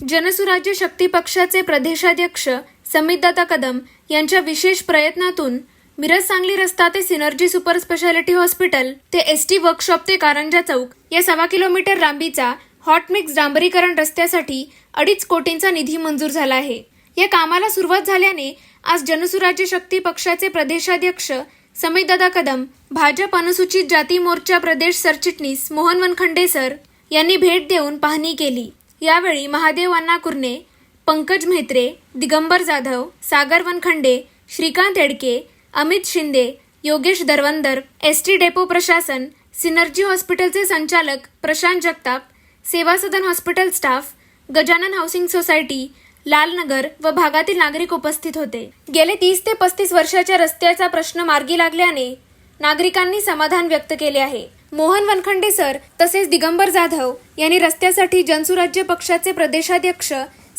जनसुराज्य शक्ती पक्षाचे प्रदेशाध्यक्ष समितदादा कदम यांच्या विशेष प्रयत्नातून मिरज सांगली रस्ता ते सिनर्जी सुपर स्पेशालिटी हॉस्पिटल ते एस टी वर्कशॉप ते कारंजा चौक या सव्वा किलोमीटर लांबीचा हॉट मिक्स डांबरीकरण रस्त्यासाठी अडीच कोटींचा निधी मंजूर झाला आहे. या कामाला सुरुवात झाल्याने आज जनसुराज्य शक्ती पक्षाचे प्रदेशाध्यक्ष समितदादा कदम भाजप अनुसूचित जाती मोर्चा प्रदेश सरचिटणीस मोहन वनखंडे सर यांनी भेट देऊन पाहणी केली. यावेळी Mahadev Anna Kurne Pankaj Mhetre Digambar Jadhav Sagar Wankhade Shrikant Edke Amit Shinde Yogesh Darwandar S T depot प्रशासन सिनर्जी हॉस्पिटलचे संचालक Prashant Jagtap Seva Sadan hospital staff Gajanan housing society Lalnagar व भागातील नागरिक उपस्थित होते. गेले तीस ते पस्तीस वर्षाच्या रस्त्याचा प्रश्न मार्गी लागल्याने नागरिकांनी समाधान व्यक्त केले आहे. मोहन वनखंडे सर तसेच दिगंबर जाधव यांनी रस्त्यासाठी जनसुराज्य पक्षाचे प्रदेशाध्यक्ष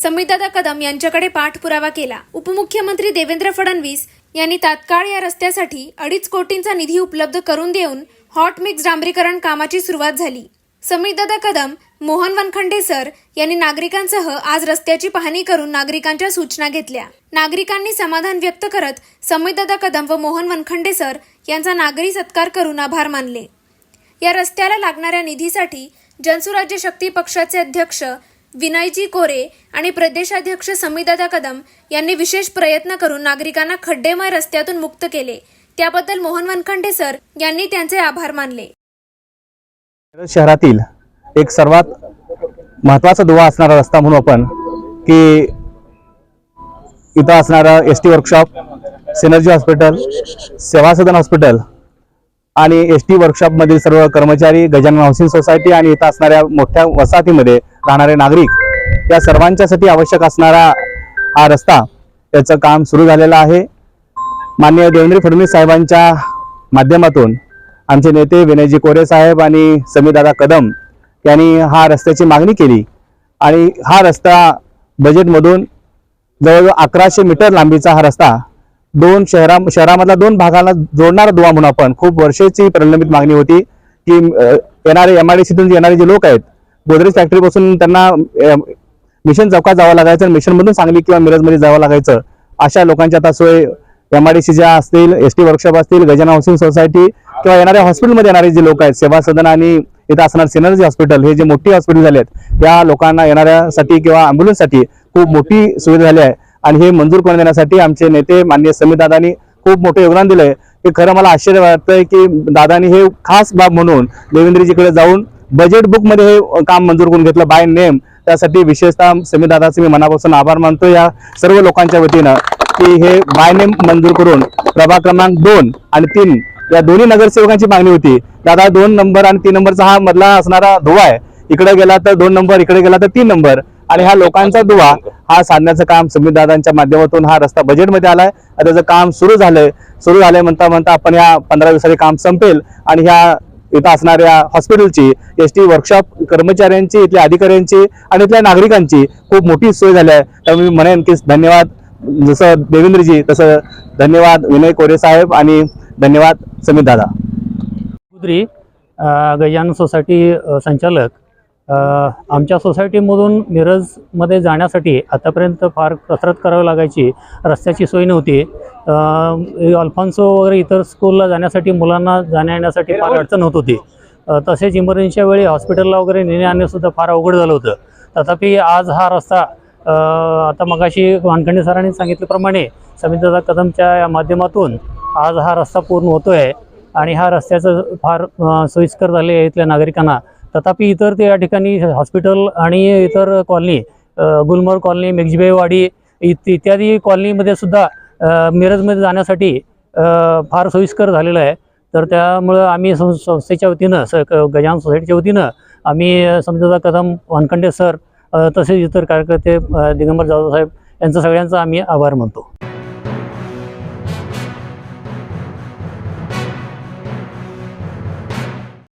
समितदादा कदम यांच्याकडे पाठपुरावा केला. उपमुख्यमंत्री देवेंद्र फडणवीस यांनी तात्काळ या रस्त्यासाठी अडीच कोटींचा निधी उपलब्ध करून देऊन हॉट मिक्स डांबरीकरण कामाची सुरुवात झाली. समितदादा कदम मोहन वनखंडे सर यांनी नागरिकांसह आज रस्त्याची पाहणी करून नागरिकांच्या सूचना घेतल्या. नागरिकांनी समाधान व्यक्त करत समितदादा कदम व मोहन वनखंडे सर यांचा नागरी सत्कार करून आभार मानले. या रस्त्याला लागणाऱ्या निधीसाठी जनसुराज्य शक्ती पक्षाचे अध्यक्ष विनयजी कोरे आणि प्रदेशाध्यक्ष समीदादा कदम यांनी विशेष प्रयत्न करून नागरिकांना खड्डेमय रस्त्यातून मुक्त केले. त्याबद्दल मोहन वनखंडे सर यांनी त्यांचे आभार मानले. शहरातील एक सर्वात महत्त्वाचा दुवा असणारा रस्ता म्हणू आपण की इथं असणारा S T workshop synergy hospital सेवा सदन हॉस्पिटल आणि एस टी वर्कशॉपमधील सर्व कर्मचारी गजानन हाऊसिंग सोसायटी आणि इथं असणाऱ्या मोठ्या वसाहतीमध्ये राहणारे नागरिक या सर्वांच्यासाठी आवश्यक असणारा हा रस्ता याचं काम सुरू झालेलं आहे. माननीय देवेंद्र फडणवीस साहेबांच्या माध्यमातून आमचे नेते विनयजी कोरे साहेब आणि समीदादा कदम यांनी हा रस्त्याची मागणी केली आणि हा रस्ता बजेटमधून जवळजवळ अकराशे मीटर लांबीचा हा रस्ता दोन शहरा शहरामधल्या दोन भागाला जोडणारा दुवा म्हणून आपण. खूप वर्षाची प्रलंबित मागणी होती की येणारे एम आय डी सीतून येणारे जे लोक आहेत गोदरेज फॅक्टरीपासून त्यांना मिशन चौकात जावं लागायचं आणि मिशनमधून सांगली किंवा मिरजमध्ये जावं लागायचं. अशा लोकांची आता सोय एम आय डी सीच्या असतील एस टी वर्कशॉप असतील गजान हाऊसिंग सोसायटी किंवा येणाऱ्या हॉस्पिटलमध्ये येणारे जे लोक आहेत सेवा सदन आणि इथं असणार सिनर्जी हॉस्पिटल हे जे मोठी हॉस्पिटल झाले आहेत त्या लोकांना येणाऱ्यासाठी किंवा अँब्युलन्ससाठी खूप मोठी सुविधा झाली आहे. आणि हे मंजूर करून देण्यासाठी आमचे नेते माननीय समीर दादानी खूप मोठं योगदान दिलंय. हे खरं मला आश्चर्य वाटतंय की दादांनी हे खास बाब म्हणून देवेंद्रजीकडे जाऊन बजेट बुकमध्ये हे काम मंजूर करून घेतलं बाय नेम त्यासाठी विशेषतः समीर दादाचे मी मनापासून आभार मानतो या सर्व लोकांच्या वतीनं की हे बाय नेम मंजूर करून प्रभाग क्रमांक दोन आणि तीन या दोन्ही नगरसेवकांची मागणी होती. दादा दोन नंबर आणि तीन नंबरचा हा मधला असणारा धुवा आहे. इकडे गेला तर दोन नंबर इकडे गेला तर तीन नंबर आणि हा लोकांचा दुवा हा साधण्याचं काम समीर दादांच्या माध्यमातून हा रस्ता बजेटमध्ये आलाय. त्याचं काम सुरू झालंय सुरू झालंय म्हणता म्हणता आपण या पंधरा दिवसाचे काम संपेल आणि ह्या इथं असणाऱ्या हॉस्पिटलची एस टी वर्कशॉप कर्मचाऱ्यांची इथल्या अधिकाऱ्यांची आणि इथल्या नागरिकांची खूप मोठी सोय झाली आहे त्यामुळे मी म्हणेन की धन्यवाद. जसं देवेंद्रजी तसं धन्यवाद विनय कोरे साहेब आणि धन्यवाद समीर दादा. गजानन सोसायटी संचालक आमच्या सोसायटीमधून मिरजमध्ये जाण्यासाठी आतापर्यंत फार कसरत करावी लागायची रस्त्याची सोय नव्हती. अ, अल्फान्सो वगैरे इतर स्कूलला जाण्यासाठी मुलांना जाण्या येण्यासाठी फार अडचण होत होती. तसेच इमर्जन्सीच्या वेळी हॉस्पिटलला वगैरे नेणे आणणेसुद्धा फार अवघड झालं होतं. तथापि आज हा रस्ता आता मगाशी वानखंडे सरांनी सांगितल्याप्रमाणे समितदादा कदमच्या या माध्यमातून आज हा रस्ता पूर्ण होतो आहे आणि हा रस्त्याचं फार सोयीस्कर झाले आहे इथल्या नागरिकांना. तथापि इतर ते या ठिकाणी हॉस्पिटल आणि इतर कॉलनी गुलमर्ग कॉलनी मेघजीबाईवाडी इत इत्यादी कॉलनीमध्ये सुद्धा मिरजमध्ये जाण्यासाठी फार सोयीस्कर झालेलं आहे. तर त्यामुळं आम्ही सं संस्थेच्या वतीनं स गजान सोसायटीच्या वतीनं आम्ही समजा कदम वानखंडे सर तसेच इतर कार्यकर्ते दिगंबर जाधव साहेब यांचं सगळ्यांचा आम्ही आभार मानतो.